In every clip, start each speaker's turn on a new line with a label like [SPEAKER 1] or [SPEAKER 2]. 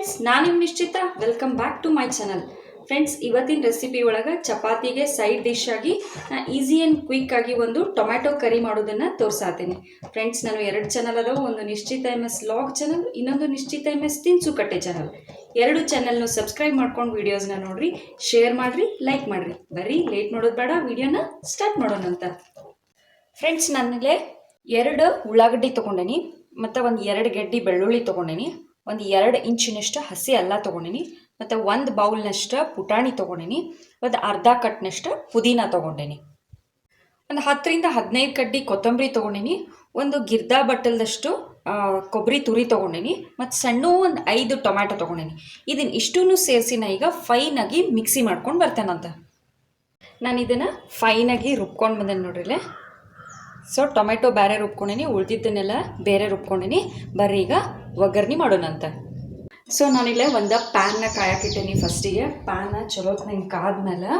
[SPEAKER 1] Friends ನಾನು ನಿಮ್ಮ ನಿಶ್ಚಿತ. Welcome back to my channel friends ಇವತ್ತಿನ ರೆಸಿಪಿ ಒಳಗೆ ಚಪಾತಿಗೆ ಸೈಡ್ ಡಿಶ್ ಆಗಿ ನಾನು ಈಸಿ ಆ್ಯಂಡ್ ಕ್ವಿಕ್ ಆಗಿ ಒಂದು ಟೊಮ್ಯಾಟೊ ಕರಿ ಮಾಡೋದನ್ನು ತೋರಿಸಾತೀನಿ. ಫ್ರೆಂಡ್ಸ್ ನಾನು ಎರಡು ಚಾನಲ್ ಅದಾವ. ಒಂದು ನಿಶ್ಚಿತ ಎಂ ಎಸ್ ಲಾಗ್ ಚಾನಲ್ ಇನ್ನೊಂದು ನಿಶ್ಚಿತ ಎಂ ಎಸ್ ತಿನ್ಸುಕಟ್ಟೆ ಚಾನಲ್ ಎರಡು ಚಾನಲ್ನು ಸಬ್ಸ್ಕ್ರೈಬ್ ಮಾಡ್ಕೊಂಡು ವೀಡಿಯೋಸ್ನ ನೋಡಿರಿ ಶೇರ್ ಮಾಡಿರಿ ಲೈಕ್ ಮಾಡಿರಿ. ಬರೀ ಲೇಟ್ ಮಾಡೋದು ಬೇಡ ವಿಡಿಯೋನ ಸ್ಟಾರ್ಟ್ ಮಾಡೋಣ ಅಂತ. ಫ್ರೆಂಡ್ಸ್ ನನಗೆ ಎರಡು ಉಳ್ಳಾಗಡ್ಡಿ ತೊಗೊಂಡೇನಿ, ಮತ್ತು ಒಂದು ಎರಡು ಗಡ್ಡಿ ಬೆಳ್ಳುಳ್ಳಿ ತೊಗೊಂಡೇನಿ. ಒಂದು ಎರಡು ಇಂಚಿನಷ್ಟು ಹಸಿ ಅಲ್ಲ ತೊಗೊಂಡಿನಿ, ಮತ್ತು ಒಂದು ಬೌಲ್ನಷ್ಟು ಪುಟಾಣಿ ತೊಗೊಂಡಿನಿ ಒಂದು ಅರ್ಧ ಕಟ್ನಷ್ಟು ಪುದೀನ ತೊಗೊಂಡೇನಿ. ಒಂದು ಹತ್ತರಿಂದ ಹದಿನೈದು ಕಡ್ಡಿ ಕೊತ್ತಂಬರಿ ತೊಗೊಂಡಿನಿ, ಒಂದು ಗಿರ್ದಾ ಬಟ್ಟಲ್ದಷ್ಟು ಕೊಬ್ಬರಿ ತುರಿ ತೊಗೊಂಡಿನಿ, ಮತ್ತು ಸಣ್ಣ ಒಂದು ಐದು ಟೊಮ್ಯಾಟೊ ತೊಗೊಂಡಿನಿ. ಇದನ್ನು ಇಷ್ಟೂ ಸೇರಿಸಿ ನಾ ಈಗ ಫೈನಾಗಿ ಮಿಕ್ಸಿ ಮಾಡ್ಕೊಂಡು ಬರ್ತೇನಂತ. ನಾನು ಇದನ್ನು ಫೈನಾಗಿ ರುಬ್ಕೊಂಡು ಬಂದೇನೆ ನೋಡ್ರಿಲೆ? ಸೊ ಟೊಮೆಟೊ ಬೇರೆ ರುಬ್ಕೊಂಡೀನಿ, ಉಳ್ದಿದ್ದನ್ನೆಲ್ಲ ಬೇರೆ ರುಬ್ಕೊಂಡೀನಿ. ಬರ್ರಿ ಈಗ ಒಗ್ಗರಣೆ ಮಾಡೋಣಂತ. ಸೊ ನಾನಿಲ್ಲ ಒಂದು ಪ್ಯಾನ್ನ ಕಾಯಕ್ಕಿಟ್ಟೇನಿ ಫಸ್ಟಿಗೆ ಪ್ಯಾನ್ನ ಚಲೋ ಹಿಂಗೆ ಕಾದ್ಮೇಲೆ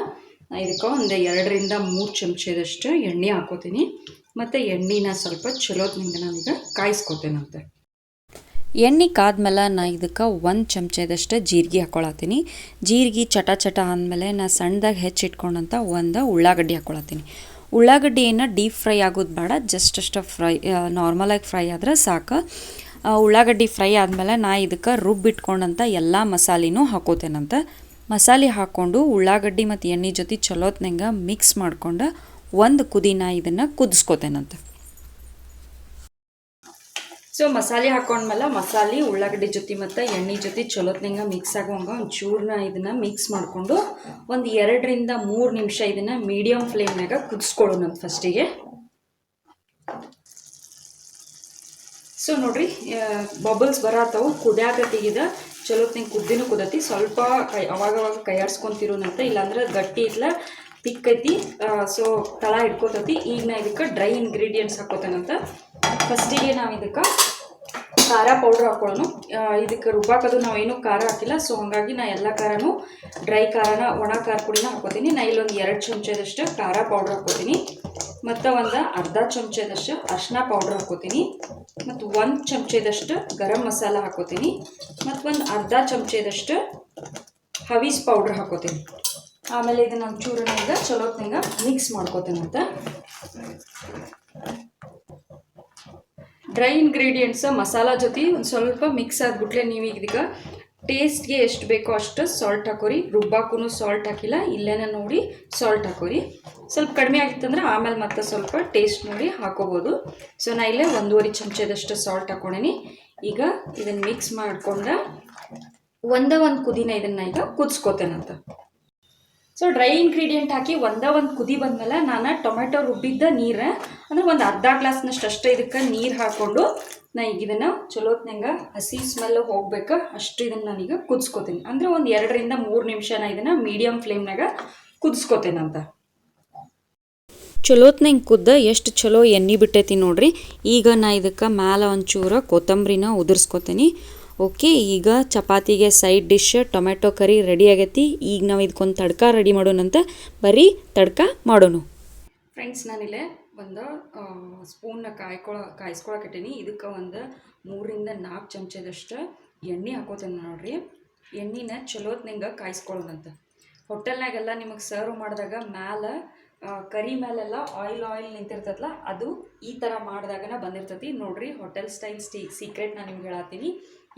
[SPEAKER 1] ಇದಕ್ಕೆ ಒಂದು ಎರಡರಿಂದ ಮೂರು ಚಮಚದಷ್ಟು ಎಣ್ಣೆ ಹಾಕೋತೀನಿ. ಮತ್ತು ಎಣ್ಣೆನ ಸ್ವಲ್ಪ ಚಲೋತ್ನಿಂದ ನಾನೀಗ ಕಾಯಿಸ್ಕೊತೇನಂತೆ. ಎಣ್ಣೆ ಕಾದ್ಮೇಲೆ ನಾ ಇದಕ್ಕೆ ಒಂದು ಚಮಚದಷ್ಟು ಜೀರಿಗೆ ಹಾಕೊಳತ್ತೀನಿ. ಜೀರಿಗೆ ಚಟ ಚಟ ಆದಮೇಲೆ ನಾ ಸಣ್ಣದಾಗಿ ಹೆಚ್ಚಿಟ್ಕೊಂಡಂತ ಒಂದು ಉಳ್ಳಾಗಡ್ಡಿ ಹಾಕೊಳತ್ತೀನಿ. ಉಳ್ಳಾಗಡ್ಡಿಯನ್ನು ಡೀಪ್ ಫ್ರೈ ಆಗೋದು ಬೇಡ ಜಸ್ಟ್ ಅಷ್ಟು ಫ್ರೈ ನಾರ್ಮಲಾಗಿ ಫ್ರೈ ಆದ್ರೆ ಸಾಕು. ಉಳ್ಳಾಗಡ್ಡೆ ಫ್ರೈ ಆದಮೇಲೆ ನಾ ಇದಕ್ಕೆ ರುಬ್ಬಿಟ್ಕೊಂಡಂಥ ಎಲ್ಲ ಮಸಾಲೆನೂ ಹಾಕೋತೇನಂತ. ಮಸಾಲೆ ಹಾಕ್ಕೊಂಡು ಉಳ್ಳಾಗಡ್ಡಿ ಮತ್ತು ಎಣ್ಣೆ ಜೊತೆ ಚಲೋತ್ನಂಗೆ ಮಿಕ್ಸ್ ಮಾಡ್ಕೊಂಡು ಒಂದು ಕುದಿನ ಇದನ್ನು ಕುದಿಸ್ಕೋತೇನಂತ. ಸೊ ಮಸಾಲೆ ಹಾಕೊಂಡ್ಮೇಲೆ ಮಸಾಲೆ, ಉಳ್ಳಾಗಡ್ಡೆ ಜೊತೆ ಮತ್ತು ಎಣ್ಣೆ ಜೊತೆ ಚಲೋತ್ನಂಗೆ ಮಿಕ್ಸ್ ಆಗುವಂಗ ಒಂದು ಇದನ್ನು ಮಿಕ್ಸ್ ಮಾಡಿಕೊಂಡು ಒಂದು ಎರಡರಿಂದ ಮೂರು ನಿಮಿಷ ಇದನ್ನು ಮೀಡಿಯಮ್ ಫ್ಲೇಮ್ನಾಗ ಕುದಿಸ್ಕೊಳ್ಳೋಣ ಫಸ್ಟಿಗೆ ಸೊ ನೋಡ್ರಿ ಬಬಲ್ಸ್ ಬರತ್ತವು ಕುದ್ಯಾಕತ್ತಿಗಿದ ಚಲೋತ್ನಂಗೆ ಕುದ್ದಿನೂ ಕುದತಿ. ಸ್ವಲ್ಪ ಕೈ, ಅವಾಗವಾಗ ಅವಾಗ ಕೈ ಇಲ್ಲಾಂದ್ರೆ ಗಟ್ಟಿ ಇಟ್ಲ ತಿಕ್ಕೈತಿ ಸೊ ತಳ ಹಿಡ್ಕೋತತಿ. ಈಗ ನಾ ಇದಕ್ಕೆ ಡ್ರೈ ಇಂಗ್ರೀಡಿಯೆಂಟ್ಸ್ ಹಾಕೋತೇನಂತ. ಫಸ್ಟಿಗೆ ನಾವು ಇದಕ್ಕೆ ಖಾರ ಪೌಡ್ರ್ ಹಾಕೊಳ್ಳೋಣ ಇದಕ್ಕೆ ರುಬ್ಬಾಕೋದು ನಾವೇನು ಖಾರ ಹಾಕಿಲ್ಲ. ಸೊ ಹಾಗಾಗಿ ನಾ ಎಲ್ಲ ಖಾರನೂ ಡ್ರೈ ಖಾರನ, ಒಣ ಖಾರ ಪುಡಿನ ಹಾಕೋತೀನಿ. ನಾ ಇಲ್ಲೊಂದು ಎರಡು ಚಮಚದಷ್ಟು ಖಾರ ಪೌಡ್ರ್ ಹಾಕೋತೀನಿ. ಮತ್ತು ಒಂದು ಅರ್ಧ ಚಮಚದಷ್ಟು ಅರ್ಶಿನ ಪೌಡ್ರ್ ಹಾಕೋತೀನಿ. ಮತ್ತು ಒಂದು ಚಮಚದಷ್ಟು ಗರಂ ಮಸಾಲ ಹಾಕೋತೀನಿ. ಮತ್ತು ಒಂದು ಅರ್ಧ ಚಮಚದಷ್ಟು ಹವೀಸ್ ಪೌಡ್ರ್ ಹಾಕೋತೀನಿ. ಆಮೇಲೆ ಇದನ್ನ ಒಂಚೂರು ಚಲೋತ್ನಿಂದ ಮಿಕ್ಸ್ ಮಾಡ್ಕೋತೀನಿ ಅಂತ ಡ್ರೈ ಇಂಗ್ರೀಡಿಯೆಂಟ್ಸ ಮಸಾಲ ಜೊತೆ ಒಂದು ಸ್ವಲ್ಪ ಮಿಕ್ಸ್ ಆದ್ಬಿಟ್ಲೆ ನೀವು ಈಗ ಟೇಸ್ಟ್ಗೆ ಎಷ್ಟು ಬೇಕೋ ಅಷ್ಟು ಸಾಲ್ಟ್ ಹಾಕೋರಿ. ರುಬ್ಬಾಕೂ ಸಾಲ್ಟ್ ಹಾಕಿಲ್ಲ, ಇಲ್ಲೇನ ನೋಡಿ ಸಾಲ್ಟ್ ಹಾಕೋರಿ. ಸ್ವಲ್ಪ ಕಡಿಮೆ ಆಗಿತ್ತಂದ್ರೆ ಆಮೇಲೆ ಮತ್ತೆ ಸ್ವಲ್ಪ ಟೇಸ್ಟ್ ನೋಡಿ ಹಾಕೋಬೋದು. ಸೊ ನಾ ಇಲ್ಲೇ ಒಂದೂವರೆ ಚಮಚದಷ್ಟು ಸಾಲ್ಟ್ ಹಾಕೊಂಡೇನಿ. ಈಗ ಇದನ್ನು ಮಿಕ್ಸ್ ಮಾಡಿಕೊಂಡ ಒಂದೇ ಒಂದು ಕುದಿನ ಇದನ್ನು ಈಗ ಕುದಿಸ್ಕೋತೇನಂತ. ಸೊ ಡ್ರೈ ಇಂಗ್ರೀಡಿಯೆಂಟ್ ಹಾಕಿ ಒಂದೇ ಒಂದು ಕುದಿ ಬಂದಮೇಲೆ ನಾನು ಟೊಮೆಟೊ ರುಬ್ಬಿದ್ದ ನೀರು, ಅಂದ್ರೆ ಒಂದು ಅರ್ಧ ಗ್ಲಾಸ್ನಷ್ಟು ಅಷ್ಟೇ ಇದಕ್ಕೆ ನೀರು ಹಾಕ್ಕೊಂಡು ನಾ ಈಗ ಇದನ್ನು ಚಲೋತ್ನಂಗೆ ಹಸಿ ಸ್ಮೆಲ್ ಹೋಗ್ಬೇಕು, ಅಷ್ಟು ಇದನ್ನು ನಾನೀಗ ಕುದಿಸ್ಕೋತೀನಿ. ಅಂದರೆ ಒಂದು ಎರಡರಿಂದ ಮೂರು ನಿಮಿಷ ನಾ ಇದನ್ನು ಮೀಡಿಯಮ್ ಫ್ಲೇಮ್ನಾಗ ಕುದಿಸ್ಕೋತೇನಂತ ಚಲೋತ್ನಂಗೆ ಕುದ್ದ ಎಷ್ಟು ಚಲೋ ಎಣ್ಣೆ ಬಿಟ್ಟೈತಿ ನೋಡ್ರಿ. ಈಗ ನಾ ಇದಕ್ಕೆ ಮ್ಯಾಲ ಒಂಚೂರು ಕೊತ್ತಂಬರಿನ ಉದುರ್ಸ್ಕೊತೀನಿ. ಓಕೆ, ಈಗ ಚಪಾತಿಗೆ side dish tomato curry ready ಆಗೈತಿ. ಈಗ ನಾವು ಇದಕ್ಕೊಂದು ತಡ್ಕ ರೆಡಿ ಮಾಡೋಣಂತ ಬರೀ ತಡ್ಕ ಮಾಡೋಣ. ಫ್ರೆಂಡ್ಸ್ ನಾನಿಲ್ಲೇ ಒಂದು ಸ್ಪೂನ್ನ ಕಾಯ್ಕೊಳ ಕಾಯಿಸ್ಕೊಳಕಟ್ಟೀನಿ ಇದಕ್ಕೆ ಒಂದು ಮೂರಿಂದ ನಾಲ್ಕು ಚಮಚದಷ್ಟು ಎಣ್ಣೆ ಹಾಕೋತೇನೆ ನೋಡ್ರಿ. ಎಣ್ಣೆನ ಚಲೋತ್ನಂಗೆ ಕಾಯಿಸ್ಕೊಳ್ಳೋಣಂತ ಹೋಟೆಲ್ನಾಗೆಲ್ಲ ನಿಮಗೆ ಸರ್ವ್ ಮಾಡಿದಾಗ ಮ್ಯಾಲೆ ಕರಿ ಮೇಲೆಲ್ಲ ಆಯಿಲ್ ಆಯಿಲ್ ನಿಂತಿರ್ತದಲ್ಲ ಅದು ಈ ಥರ ಮಾಡಿದಾಗನ ಬಂದಿರ್ತತಿ. ನೋಡ್ರಿ ಹೋಟೆಲ್ ಸ್ಟೈಲ್ ಸ್ಟೀ ಸೀಕ್ರೆಟ್ ನಾನು ನಿಮ್ಗೆ ಹೇಳತ್ತೀನಿ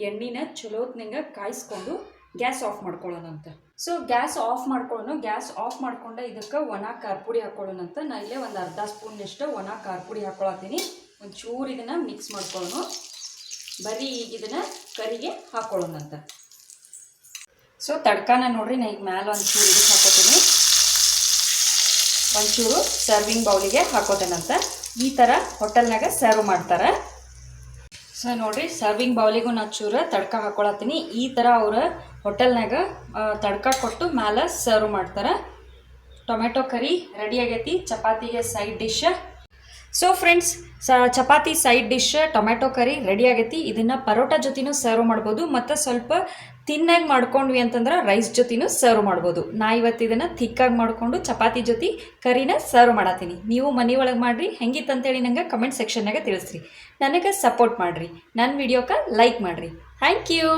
[SPEAKER 1] ಎಣ್ಣೆನ ಚಲೋತ್ನಂಗೆ ಕಾಯಿಸ್ಕೊಂಡು ಗ್ಯಾಸ್ ಆಫ್ ಮಾಡ್ಕೊಳ್ಳೋಣಂತ. ಸೊ ಗ್ಯಾಸ್ ಆಫ್ ಮಾಡ್ಕೊಳ್ಳೋಣ, ಗ್ಯಾಸ್ ಆಫ್ ಮಾಡ್ಕೊಂಡೆ ಇದಕ್ಕೆ ಒಣ ಖಾರ ಪುಡಿ ಹಾಕೊಳ್ಳೋಣಂತ. ನಾ ಇಲ್ಲೇ ಒಂದು ಅರ್ಧ ಸ್ಪೂನ್ನಷ್ಟು ಒಣ ಖಾರ ಪುಡಿ ಹಾಕೊಳತ್ತೀನಿ ಒಂದು ಚೂರು ಇದನ್ನು ಮಿಕ್ಸ್ ಮಾಡ್ಕೊಳ್ಳೋಣ. ಬರೀ ಈಗ ಇದನ್ನು ಕರಿಗೆ ಹಾಕೊಳ್ಳೋಣಂತ. ಸೊ ತಡ್ಕಾನ ನೋಡ್ರಿ, ನಾ ಈಗ ಮ್ಯಾಲೆ ಒಂದು ಚೂರು ಇದಕ್ಕೆ ಹಾಕೋತೀನಿ. ಒಂಚೂರು ಸರ್ವಿಂಗ್ ಬೌಲಿಗೆ ಹಾಕೋತೇನಂತ ಈ ಥರ ಹೋಟೆಲ್ನಾಗ ಸರ್ವ್ ಮಾಡ್ತಾರೆ. ಸೊ ನೋಡಿರಿ ಸರ್ವಿಂಗ್ ಬೌಲಿಗೂ ನಾ ಚೂರು ತಡ್ಕ ಹಾಕೊಳತ್ತೀನಿ. ಈ ಥರ ಅವರು ಹೋಟೆಲ್ನಾಗ ತಡ್ಕ ಕೊಟ್ಟು ಮ್ಯಾಲೆ ಸರ್ವ್ ಮಾಡ್ತಾರೆ. ಟೊಮೆಟೊ ಕರಿ ರೆಡಿ ಆಗೈತಿ. ಚಪಾತಿಗೆ ಸೈಡ್ ಡಿಶ್ ಸೊ ಫ್ರೆಂಡ್ಸ್ ಸ, chapati side dish tomato curry ready ಆಗೈತಿ. ಇದನ್ನು ಪರೋಟ ಜೊತೆನೂ ಸರ್ವ್ ಮಾಡ್ಬೋದು. ಮತ್ತು ಸ್ವಲ್ಪ ತಿನ್ನಾಗಿ ಮಾಡ್ಕೊಂಡ್ವಿ ಅಂತಂದ್ರೆ ರೈಸ್ ಜೊತೆನೂ ಸರ್ವ್ ಮಾಡ್ಬೋದು. ನಾ ಇವತ್ತು ಇದನ್ನು ಥಿಕ್ಕಾಗಿ ಮಾಡಿಕೊಂಡು ಚಪಾತಿ ಜೊತೆ ಕರಿನ ಸರ್ವ್ ಮಾಡತ್ತೀನಿ ನೀವು ಮನೆ ಒಳಗೆ ಮಾಡಿರಿ ಹೆಂಗಿತ್ತಂತೇಳಿ ನಂಗೆ ಕಮೆಂಟ್ ಸೆಕ್ಷನ್ನಾಗ ತಿಳಿಸ್ರಿ. ನನಗೆ ಸಪೋರ್ಟ್ ಮಾಡಿರಿ. ನನ್ನ ವಿಡಿಯೋಕ್ಕೆ ಲೈಕ್ ಮಾಡಿರಿ. Thank you